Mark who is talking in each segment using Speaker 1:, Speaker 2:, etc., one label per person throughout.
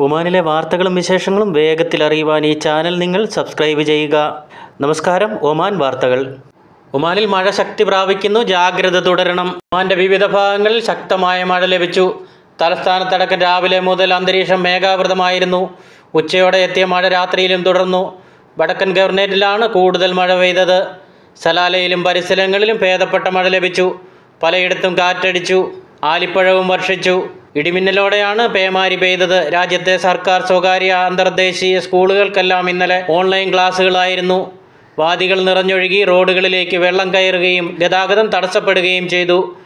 Speaker 1: ഒമാനിലെ വാർത്തകളും വിശേഷങ്ങളും വേഗത്തിൽ അറിയുവാൻ ഈ ചാനൽ നിങ്ങൾ സബ്സ്ക്രൈബ് ചെയ്യുക. നമസ്കാരം ഒമാൻ വാർത്തകൾ. ഒമാനിൽ മഴ ശക്തി പ്രാപിക്കുന്നു ജാഗ്രത തുടരണം. ഒമാന്റെ വിവിധ ഭാഗങ്ങളിൽ ശക്തമായ മഴ ലഭിച്ചു. തലസ്ഥാനത്തടക്കം രാവിലെ മുതൽ അന്തരീക്ഷം മേഘാവൃതമായിരുന്നു. ഉച്ചയോടെ എത്തിയ മഴ രാത്രിയിലും തുടർന്നു. വടക്കൻ ഗവർണേറ്റിലാണ് കൂടുതൽ മഴ പെയ്തത്. സലാലയിലും പരിസരങ്ങളിലും ഭേദപ്പെട്ട മഴ ലഭിച്ചു. പലയിടത്തും കാറ്റടിച്ചു. ആലിപ്പഴവും വർഷിച്ചു. ഇടിമിന്നലോടെയാണ് പേമാരി പെയ്തത്. രാജ്യത്തെ സർക്കാർ സ്വകാര്യ അന്തർദേശീയ സ്കൂളുകൾക്കെല്ലാം ഇന്നലെ ഓൺലൈൻ ക്ലാസ്സുകളായിരുന്നു വാദികൾ നിറഞ്ഞൊഴുകി റോഡുകളിലേക്ക് വെള്ളം കയറുകയും ഗതാഗതം തടസ്സപ്പെടുകയും ചെയ്തു.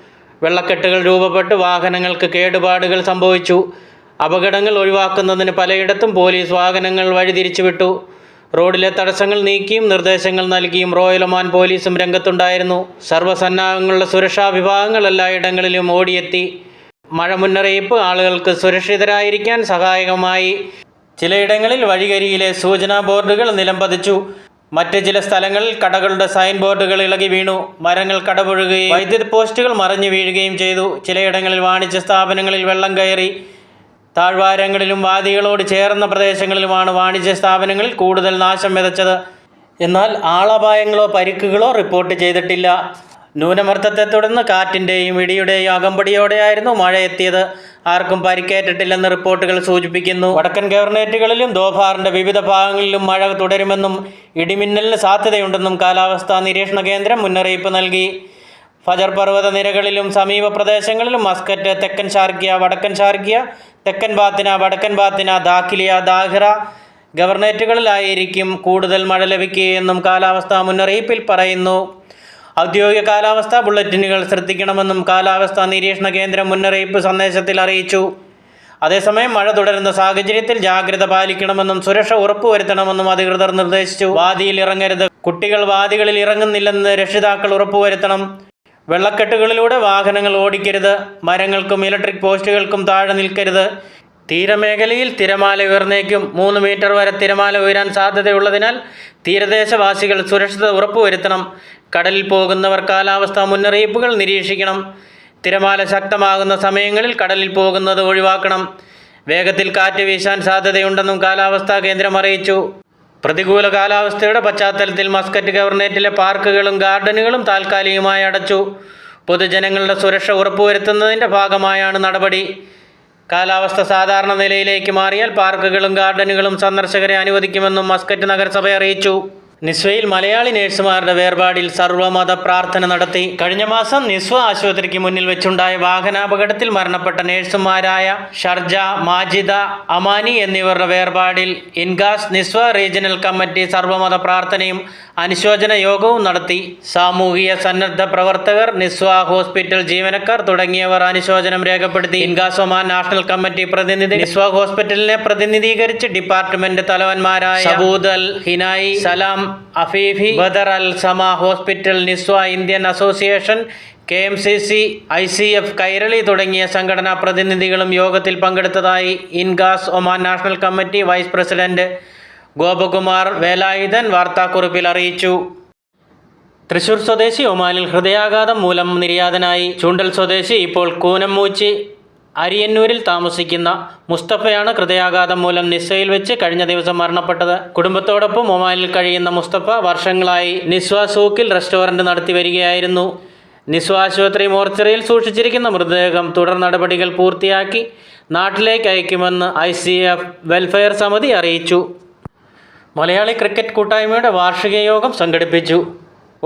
Speaker 1: വെള്ളക്കെട്ടുകൾ രൂപപ്പെട്ട് വാഹനങ്ങൾക്ക് കേടുപാടുകൾ സംഭവിച്ചു. അപകടങ്ങൾ ഒഴിവാക്കുന്നതിന് പലയിടത്തും പോലീസ് വാഹനങ്ങൾ വഴിതിരിച്ചുവിട്ടു. റോഡിലെ തടസ്സങ്ങൾ നീക്കിയും നിർദ്ദേശങ്ങൾ നൽകിയും റോയൽ ഒമാൻ പോലീസും രംഗത്തുണ്ടായിരുന്നു. സർവസന്നാഹങ്ങളുടെ സുരക്ഷാ വിഭാഗങ്ങൾ എല്ലായിടങ്ങളിലും ഓടിയെത്തി. മഴ മുന്നറിയിപ്പ് ആളുകൾക്ക് സുരക്ഷിതരായിരിക്കാൻ സഹായകമായി. ചിലയിടങ്ങളിൽ വഴികരിയിലെ സൂചനാ ബോർഡുകൾ നിലംപതിച്ചു. മറ്റ് ചില സ്ഥലങ്ങളിൽ കടകളുടെ സൈൻ ബോർഡുകൾ ഇളകി വീണു. മരങ്ങൾ കടപുഴുകുകയും വൈദ്യുതി പോസ്റ്റുകൾ മറിഞ്ഞു വീഴുകയും ചെയ്തു. ചിലയിടങ്ങളിൽ വാണിജ്യ സ്ഥാപനങ്ങളിൽ വെള്ളം കയറി. താഴ്വാരങ്ങളിലും വാദികളോട് ചേർന്ന പ്രദേശങ്ങളിലുമാണ് വാണിജ്യ സ്ഥാപനങ്ങളിൽ കൂടുതൽ നാശം വിതച്ചത്. എന്നാൽ ആളപായങ്ങളോ പരിക്കുകളോ റിപ്പോർട്ട് ചെയ്തിട്ടില്ല. ന്യൂനമർദ്ദത്തെ തുടർന്ന് കാറ്റിന്റെയും ഇടിയുടെയും അകമ്പടിയോടെയായിരുന്നു മഴ എത്തിയത്. ആർക്കും പരിക്കേറ്റിട്ടില്ലെന്ന് റിപ്പോർട്ടുകൾ സൂചിപ്പിക്കുന്നു. വടക്കൻ ഗവർണേറ്റുകളിലും ദോഫാറിന്റെ വിവിധ ഭാഗങ്ങളിലും മഴ തുടരുമെന്നും ഇടിമിന്നലിന് സാധ്യതയുണ്ടെന്നും കാലാവസ്ഥാ നിരീക്ഷണ കേന്ദ്രം മുന്നറിയിപ്പ് നൽകി. ഫജർ പർവത നിരകളിലും സമീപ പ്രദേശങ്ങളിലും മസ്കറ്റ് തെക്കൻ ഷാർക്കിയ വടക്കൻ ഷാർക്കിയ തെക്കൻ ബാത്തിന വടക്കൻ ബാത്തിന ദാഖിലിയ ദാഹിറ ഗവർണേറ്റുകളിലായിരിക്കും കൂടുതൽ മഴ ലഭിക്കുകയെന്നും കാലാവസ്ഥാ മുന്നറിയിപ്പിൽ പറയുന്നു. ഔദ്യോഗിക കാലാവസ്ഥാ ബുള്ളറ്റിനുകൾ ശ്രദ്ധിക്കണമെന്നും കാലാവസ്ഥാ നിരീക്ഷണ കേന്ദ്രം മുന്നറിയിപ്പ് സന്ദേശത്തിൽ അറിയിച്ചു. അതേസമയം മഴ തുടരുന്ന സാഹചര്യത്തിൽ ജാഗ്രത പാലിക്കണമെന്നും സുരക്ഷ ഉറപ്പുവരുത്തണമെന്നും അധികൃതർ നിർദ്ദേശിച്ചു. വാദിയിൽ ഇറങ്ങരുത്. കുട്ടികൾ വാദികളിൽ ഇറങ്ങുന്നില്ലെന്ന് രക്ഷിതാക്കൾ ഉറപ്പുവരുത്തണം. വെള്ളക്കെട്ടുകളിലൂടെ വാഹനങ്ങൾ ഓടിക്കരുത്. മരങ്ങൾക്കും ഇലക്ട്രിക് പോസ്റ്റുകൾക്കും താഴെ നിൽക്കരുത്. തീരമേഖലയിൽ തിരമാല ഉയർന്നേക്കും. മൂന്ന് മീറ്റർ വരെ തിരമാല ഉയരാൻ സാധ്യതയുള്ളതിനാൽ തീരദേശവാസികൾ സുരക്ഷിത ഉറപ്പുവരുത്തണം. കടലിൽ പോകുന്നവർ കാലാവസ്ഥാ മുന്നറിയിപ്പുകൾ നിരീക്ഷിക്കണം. തിരമാല ശക്തമാകുന്ന സമയങ്ങളിൽ കടലിൽ പോകുന്നത് ഒഴിവാക്കണം. വേഗത്തിൽ കാറ്റ് വീശാൻ സാധ്യതയുണ്ടെന്നും കാലാവസ്ഥാ കേന്ദ്രം അറിയിച്ചു. പ്രതികൂല കാലാവസ്ഥയുടെ പശ്ചാത്തലത്തിൽ മസ്കറ്റ് ഗവർണേറ്റിലെ പാർക്കുകളും ഗാർഡനുകളും താൽക്കാലികമായി അടച്ചു. പൊതുജനങ്ങളുടെ സുരക്ഷ ഉറപ്പുവരുത്തുന്നതിന്റെ ഭാഗമായാണ് നടപടി. കാലാവസ്ഥ സാധാരണ നിലയിലേക്ക് മാറിയാൽ പാർക്കുകളും ഗാർഡനുകളും സന്ദർശകരെ അനുവദിക്കുമെന്നും മസ്കറ്റ് നഗരസഭ അറിയിച്ചു. നിസ്വയിൽ മലയാളി നഴ്സുമാരുടെ വേർപാടിൽ സർവമത പ്രാർത്ഥന നടത്തി കഴിഞ്ഞ മാസം നിസ്വ ആശുപത്രിക്ക് മുന്നിൽ വെച്ചുണ്ടായ വാഹനാപകടത്തിൽ മരണപ്പെട്ട നഴ്സുമാരായ ഷർജ മാജിദ അമാനി എന്നിവരുടെ വേർപാടിൽ ഇൻഗാസ് നിസ്വ റീജിയണൽ കമ്മിറ്റി സർവമത പ്രാർത്ഥനയും അനുശോചന യോഗവും നടത്തി. സാമൂഹിക സന്നദ്ധ പ്രവർത്തകർ നിസ്വ ഹോസ്പിറ്റൽ ജീവനക്കാർ തുടങ്ങിയവർ അനുശോചനം രേഖപ്പെടുത്തി. ഇൻഗാസ് ഒമാൻ നാഷണൽ കമ്മിറ്റി പ്രതിനിധി നിസ്വ ഹോസ്പിറ്റലിനെ പ്രതിനിധീകരിച്ച് department തലവന്മാരായ സബൂദൽ ഹിനായി Salam Afifi Badr Al Sama hospital Nizwa Indian association K M C C I C F Kairali തുടങ്ങിയ സംഘടനാ പ്രതിനിധികളും യോഗത്തിൽ പങ്കെടുത്തതായി ഇൻഗാസ് Oman national committee vice president Gopakumar Velayudhan വാർത്താക്കുറിപ്പിൽ അറിയിച്ചു. തൃശൂർ സ്വദേശി ഒമാനിൽ ഹൃദയാഘാതം മൂലം നിര്യാതനായി. ചൂണ്ടൽ സ്വദേശി ഇപ്പോൾ കൂനമ്മൂച്ചി അരിയന്നൂരിൽ താമസിക്കുന്ന മുസ്തഫയാണ് ഹൃദയാഘാതം മൂലം നിസ്സയിൽ വെച്ച് കഴിഞ്ഞ ദിവസം മരണപ്പെട്ടത്. കുടുംബത്തോടൊപ്പം ഒമാനിൽ കഴിയുന്ന മുസ്തഫ വർഷങ്ങളായി നിസ്വ സൂക്കിൽ റെസ്റ്റോറന്റ് നടത്തി വരികയായിരുന്നു. നിസ്വ ആശുപത്രി മോർച്ചറിയിൽ സൂക്ഷിച്ചിരിക്കുന്ന മൃതദേഹം തുടർ നടപടികൾ പൂർത്തിയാക്കി നാട്ടിലേക്ക് അയക്കുമെന്ന് ഐ സി എഫ് വെൽഫെയർ സമിതി അറിയിച്ചു. മലയാളി ക്രിക്കറ്റ് കൂട്ടായ്മയുടെ വാർഷിക യോഗം സംഘടിപ്പിച്ചു.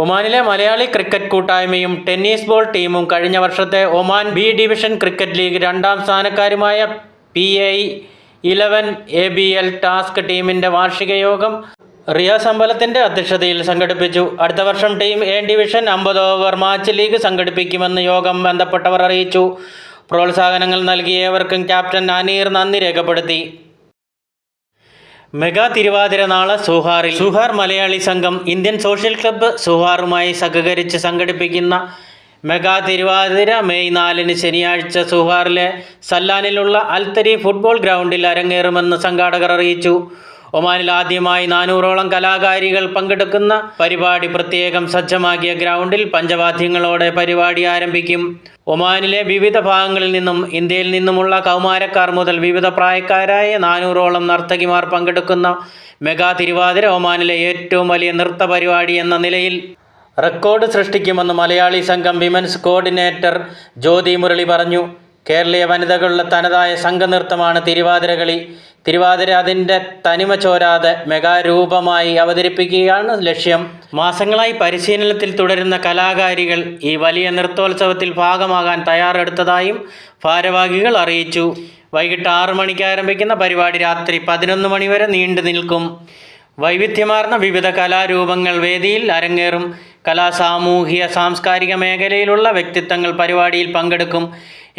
Speaker 1: ഒമാനിലെ മലയാളി ക്രിക്കറ്റ് കൂട്ടായ്മയും ടെന്നീസ് ബോൾ ടീമും കഴിഞ്ഞ വർഷത്തെ Oman B division cricket league രണ്ടാം സ്ഥാനക്കാരുമായ P I eleven A B L task ടീമിന്റെ വാർഷിക യോഗം റിയാസ് അമ്പലത്തിന്റെ അധ്യക്ഷതയിൽ സംഘടിപ്പിച്ചു. അടുത്ത വർഷം ടീം എ ഡിവിഷൻ അമ്പത് ഓവർ മാച്ച് ലീഗ് സംഘടിപ്പിക്കുമെന്ന് യോഗം ബന്ധപ്പെട്ടവർ അറിയിച്ചു. പ്രോത്സാഹനങ്ങൾ നൽകിയവർക്കും ക്യാപ്റ്റൻ അനീർ നന്ദി രേഖപ്പെടുത്തി. മെഗാ തിരുവാതിര നാളെ സുഹാറിൽ. സുഹാർ മലയാളി സംഘം ഇന്ത്യൻ സോഷ്യൽ ക്ലബ്ബ് സുഹാറുമായി സഹകരിച്ച് സംഘടിപ്പിക്കുന്ന മെഗാ തിരുവാതിര മെയ് നാലിന് ശനിയാഴ്ച സുഹാറിലെ സല്ലാനിലുള്ള അൽത്തരി ഫുട്ബോൾ ഗ്രൗണ്ടിൽ അരങ്ങേറുമെന്ന് സംഘാടകർ അറിയിച്ചു. ഒമാനിൽ ആദ്യമായി നാനൂറോളം കലാകാരികൾ പങ്കെടുക്കുന്ന പരിപാടി പ്രത്യേകം സജ്ജമാക്കിയ ഗ്രൗണ്ടിൽ പഞ്ചവാദ്യങ്ങളോടെ പരിപാടി ആരംഭിക്കും. ഒമാനിലെ വിവിധ ഭാഗങ്ങളിൽ നിന്നും ഇന്ത്യയിൽ നിന്നുമുള്ള കൗമാരക്കാർ മുതൽ വിവിധ പ്രായക്കാരായ നാനൂറോളം നർത്തകിമാർ പങ്കെടുക്കുന്ന മെഗാ തിരുവാതിര ഒമാനിലെ ഏറ്റവും വലിയ നൃത്ത പരിപാടി എന്ന നിലയിൽ റെക്കോർഡ് സൃഷ്ടിക്കുമെന്ന് മലയാളി സംഘം വിമൻസ് കോർഡിനേറ്റർ ജ്യോതി മുരളി പറഞ്ഞു. കേരളീയ വനിതകളുടെ തനതായ സംഘനൃത്തമാണ് തിരുവാതിരകളി. തിരുവാതിര അതിന്റെ തനിമ ചോരാതെ മെഗാരൂപമായി അവതരിപ്പിക്കുകയാണ് ലക്ഷ്യം. മാസങ്ങളായി പരിശീലനത്തിൽ തുടരുന്ന കലാകാരികൾ ഈ വലിയ നൃത്തോത്സവത്തിൽ ഭാഗമാകാൻ തയ്യാറെടുത്തതായും ഭാരവാഹികൾ അറിയിച്ചു. വൈകിട്ട് ആറു മണിക്ക് ആരംഭിക്കുന്ന പരിപാടി രാത്രി പതിനൊന്ന് മണിവരെ നീണ്ടു നിൽക്കും. വൈവിധ്യമാർന്ന വിവിധ കലാരൂപങ്ങൾ വേദിയിൽ അരങ്ങേറും. കലാ സാമൂഹിക സാംസ്കാരിക മേഖലയിലുള്ള വ്യക്തിത്വങ്ങൾ പരിപാടിയിൽ പങ്കെടുക്കും.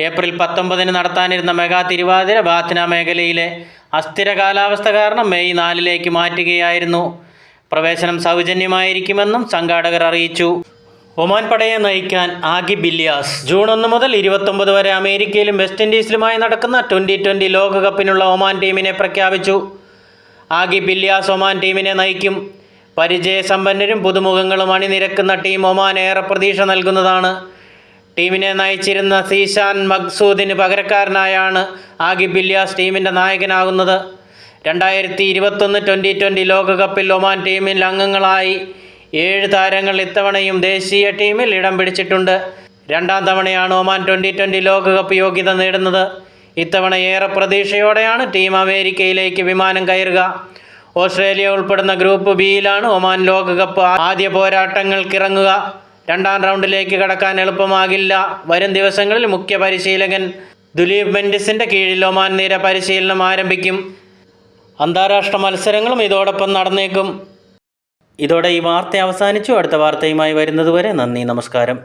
Speaker 1: ഏപ്രിൽ പത്തൊമ്പതിന് നടത്താനിരുന്ന മെഗാ തിരുവാതിര ബാത്തിന മേഖലയിലെ അസ്ഥിര കാലാവസ്ഥ കാരണം മെയ് നാലിലേക്ക് മാറ്റുകയായിരുന്നു. പ്രവേശനം സൗജന്യമായിരിക്കുമെന്നും സംഘാടകർ അറിയിച്ചു. ഒമാൻ പടയെ നയിക്കാൻ ആഗി ബില്ലിയാസ് ജൂൺ ഒന്ന് മുതൽ ഇരുപത്തൊമ്പത് വരെ അമേരിക്കയിലും വെസ്റ്റ് ഇൻഡീസിലുമായി നടക്കുന്ന ട്വന്റി ട്വന്റി ലോകകപ്പിനുള്ള ഒമാൻ ടീമിനെ പ്രഖ്യാപിച്ചു. ആഗി ബില്ലിയാസ് ഒമാൻ ടീമിനെ നയിക്കും. പരിചയസമ്പന്നരും പുതുമുഖങ്ങളും അണിനിരക്കുന്ന ടീം ഒമാൻ ഏറെ പ്രതീക്ഷ നൽകുന്നതാണ്. ടീമിനെ നയിച്ചിരുന്ന സീഷാൻ മഖ്സൂദിന് പകരക്കാരനായാണ് ആഗി ഇല്യാസ് ടീമിന്റെ നായകനാകുന്നത്. രണ്ടായിരത്തി ഇരുപത്തൊന്ന് ട്വന്റി ട്വന്റി ലോകകപ്പിൽ ഒമാൻ ടീമിൽ അംഗങ്ങളായി ഏഴ് താരങ്ങൾ ഇത്തവണയും ദേശീയ ടീമിൽ ഇടം പിടിച്ചിട്ടുണ്ട്. രണ്ടാം തവണയാണ് ഒമാൻ ട്വന്റി ട്വന്റി ലോകകപ്പ് യോഗ്യത നേടുന്നത്. ഇത്തവണ ഏറെ പ്രതീക്ഷയോടെയാണ് ടീം അമേരിക്കയിലേക്ക് വിമാനം കയറുക. ഓസ്ട്രേലിയ ഉൾപ്പെടുന്ന ഗ്രൂപ്പ് ബിയിലാണ് ഒമാൻ ലോകകപ്പ് ആദ്യ പോരാട്ടങ്ങൾക്കിറങ്ങുക. രണ്ടാം റൗണ്ടിലേക്ക് കടക്കാൻ എളുപ്പമാകില്ല. വരും ദിവസങ്ങളിൽ മുഖ്യ പരിശീലകൻ ദുലീപ് മെൻഡിസിന്റെ കീഴിൽ ഒമാൻ നിര പരിശീലനം ആരംഭിക്കും. അന്താരാഷ്ട്ര മത്സരങ്ങളും ഇതോടൊപ്പം നടന്നേക്കും. ഇതോടെ ഈ വാർത്ത അവസാനിച്ചു. അടുത്ത വാർത്തയുമായി വരുന്നതുവരെ നന്ദി നമസ്കാരം.